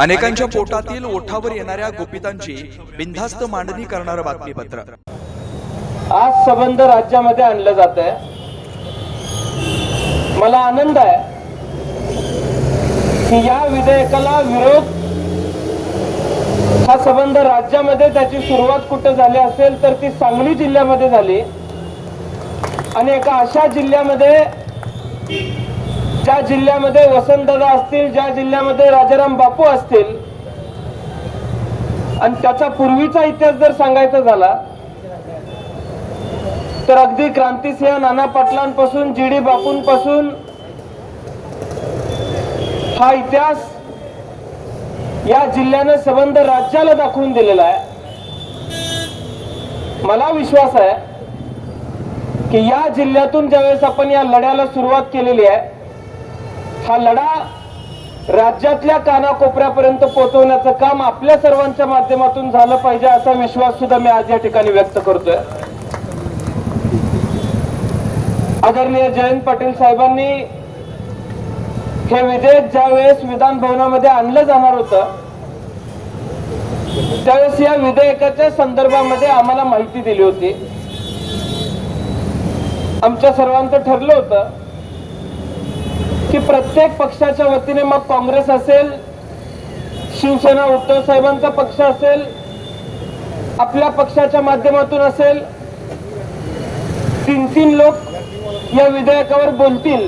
अनेकांच्या पोटातील ओठावर येणाऱ्या गुपितांची बिनधास्त मांडणी करणारं बातमीपत्र. आज संबंध राज्यामध्ये आणलं जात आहे मला आनंद आहे की या विधेयकाला विरोध हा संबंध राज्यामध्ये त्याची सुरुवात कुठं झाली असेल तर ती सांगली जिल्ह्यामध्ये झाली. आणि एका अशा जिल्ह्यामध्ये ज्या जिल्ह्यामध्ये वसंतदादा असतील ज्या जिल्ह्यामध्ये राजाराम बापू असतील आणि त्याचा पूर्वीचा इतिहास जर सांगायचा झाला तर अगदी क्रांतिसिंह नाना पाटलांपासून जी डी बापूंपासून हा इतिहास या जिल्ह्यानं संबंध राज्याला दाखवून दिलेला आहे. मला विश्वास आहे की या जिल्ह्यातून ज्यावेळेस आपण या लढ्याला सुरुवात केलेली आहे हा लढा राज्यातल्या कानाकोपऱ्यापर्यंत पोहोचवण्याचं काम आपल्या सर्वांच्या माध्यमातून झालं पाहिजे असा विश्वास सुद्धा मी आज या ठिकाणी व्यक्त करतोय. आदरणीय जयंत पाटील साहेबांनी हे विधेयक ज्या वेळेस विधान भवनामध्ये आणलं जाणार होतं त्यावेळेस या विधेयकाच्या संदर्भामध्ये आम्हाला माहिती दिली होती. आमच्या सर्वांचं ठरलं होतं की प्रत्येक पक्षाच्या वतीने मग काँग्रेस असेल शिवसेना उद्धव साहेबांचा पक्ष असेल आपल्या पक्षाच्या माध्यमातून असेल तीन तीन लोक या विधेयकावर बोलतील.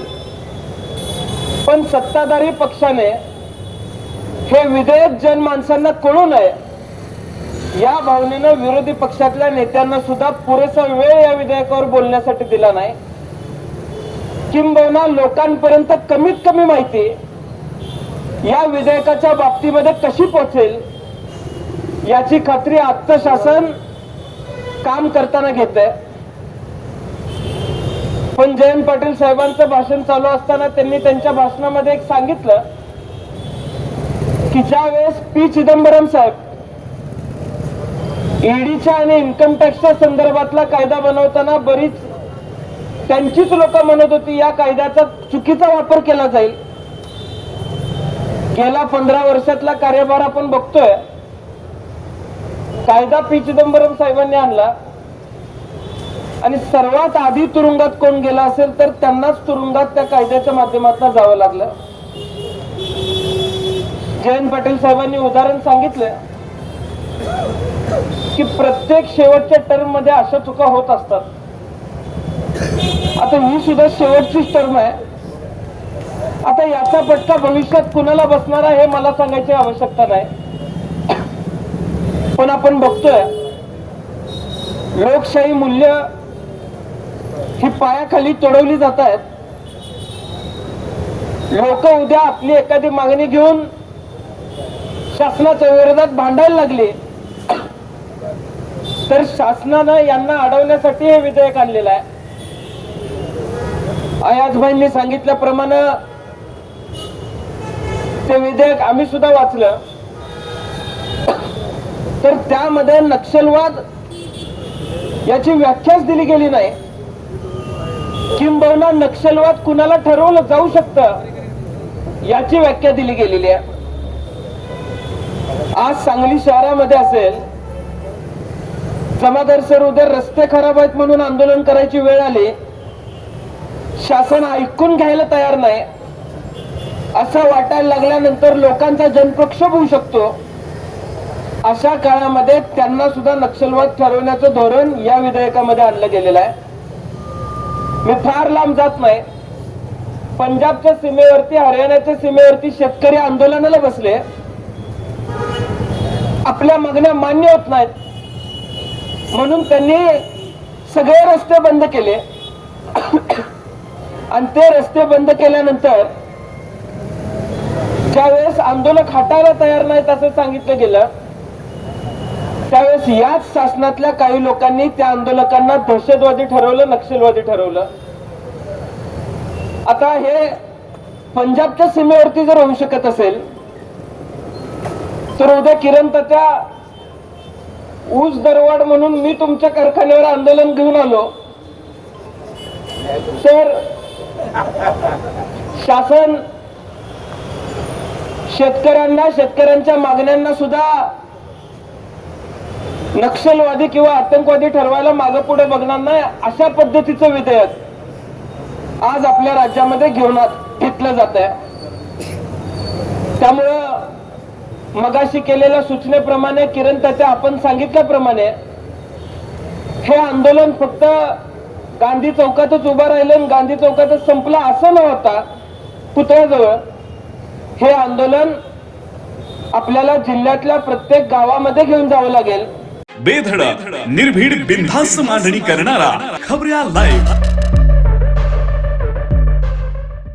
पण सत्ताधारी पक्षाने हे विधेयक जनमानसांना कळू नये. या भावनेनं विरोधी पक्षातल्या नेत्यांना सुद्धा पुरेसा वेळ या विधेयकावर बोलण्यासाठी दिला नाही. किंबहुना लोकांपर्यंत कमीत कमी माहिती या विधेयकाच्या बाबतीमध्ये कशी पोहोचेल याची खात्री आजचं शासन काम करताना घेत आहे पण जयंत पाटील साहेबांचं भाषण चालू असताना त्यांनी त्यांच्या भाषणामध्ये एक सांगितलं की ज्या वेळेस पी चिदंबरम साहेब ईडीच्या आणि इन्कम टॅक्सच्या संदर्भातला कायदा बनवताना बरीच त्यांचीच लोक म्हणत होती या कायद्याचा चुकीचा वापर केला जाईल. गेल्या पंधरा वर्षातला कार्यभार आपण बघतोय. कायदा पी चिदंबरम साहेबांनी आणला. आणि सर्वात आधी तुरुंगात कोण गेला असेल तर त्यांनाच तुरुंगात त्या कायद्याच्या माध्यमातून जावं लागलं. जयंत पाटील साहेबांनी उदाहरण सांगितलं. की प्रत्येक शेवटच्या टर्ममध्ये अशा चुका होत असतात. आता ही सुद्धा शेवटचीच टर्म आहे. आता याचा फटका भविष्यात कुणाला बसणार आहे हे मला सांगायची आवश्यकता नाही. पण आपण बघतोय लोकशाही मूल्य ही पायाखाली तोडवली जात आहेत. लोक उद्या आपली एखादी मागणी घेऊन शासनाच्या विरोधात भांडायला लागली. तर शासनानं यांना अडवण्यासाठी हे विधेयक आणलेलं आहे. अयाजभाईंनी सांगितल्याप्रमाणे ते विधेयक आम्ही सुद्धा वाचलं. तर त्यामध्ये नक्षलवाद याची व्याख्याच दिली गेली नाही. किंबहुना नक्षलवाद कुणाला ठरवलं जाऊ शकतं याची व्याख्या दिली गेलेली आहे. आज सांगली शहरामध्ये असेल जमादार सर उद्या रस्ते खराब आहेत म्हणून आंदोलन करायची वेळ आली. शासन ऐकून घ्यायला तयार नाही. असं वाटायला लागल्यानंतर लोकांचा जनप्रक्षोभ होऊ शकतो. अशा काळामध्ये त्यांना सुद्धा नक्षलवाद ठरवण्याचं धोरण या विधेयकामध्ये आणलं गेलेलं आहे. मी फार लांब जात नाही. पंजाबच्या सीमेवरती हरियाणाच्या सीमेवरती शेतकरी आंदोलनाला बसले. आपल्या मागण्या मान्य होत नाहीत. म्हणून त्यांनी सगळे रस्ते बंद केले. आणि ते रस्ते बंद केल्यानंतर ज्यावेळेस आंदोलक हटायला तयार नाहीत असं सांगितलं गेलं त्यावेळेस याच शासनातल्या काही लोकांनी त्या आंदोलकांना दहशतवादी ठरवलं नक्षलवादी ठरवलं. आता हे पंजाबच्या सीमेवरती जर होऊ शकत असेल तर उद्या किरण त्या ऊस दरवाढ म्हणून मी तुमच्या कारखान्यावर आंदोलन घेऊन आलो. तर शासन शेतकऱ्यांना शेतकऱ्यांच्या मागण्यांना सुद्धा नक्षलवादी किंवा आतंकवादी ठरवायला मागे पुढे बघणार नाही अशा पद्धतीचं विधेयक आज आपल्या राज्यामध्ये घेऊन घेतलं जात आहे. त्यामुळं मगाशी केलेल्या सूचनेप्रमाणे किरण त्याच्या आपण सांगितल्याप्रमाणे हे आंदोलन फक्त गांधी चौकातच उभं राहिलं आणि गांधी चौकातच संपला असं न होता पुतळ्याजवळ हे आंदोलन आपल्याला जिल्ह्यातल्या प्रत्येक गावामध्ये घेऊन जावं लागेल. बेधडक निर्भीड बिनधास्त मांडणी करणारा खबऱ्या लाईव्ह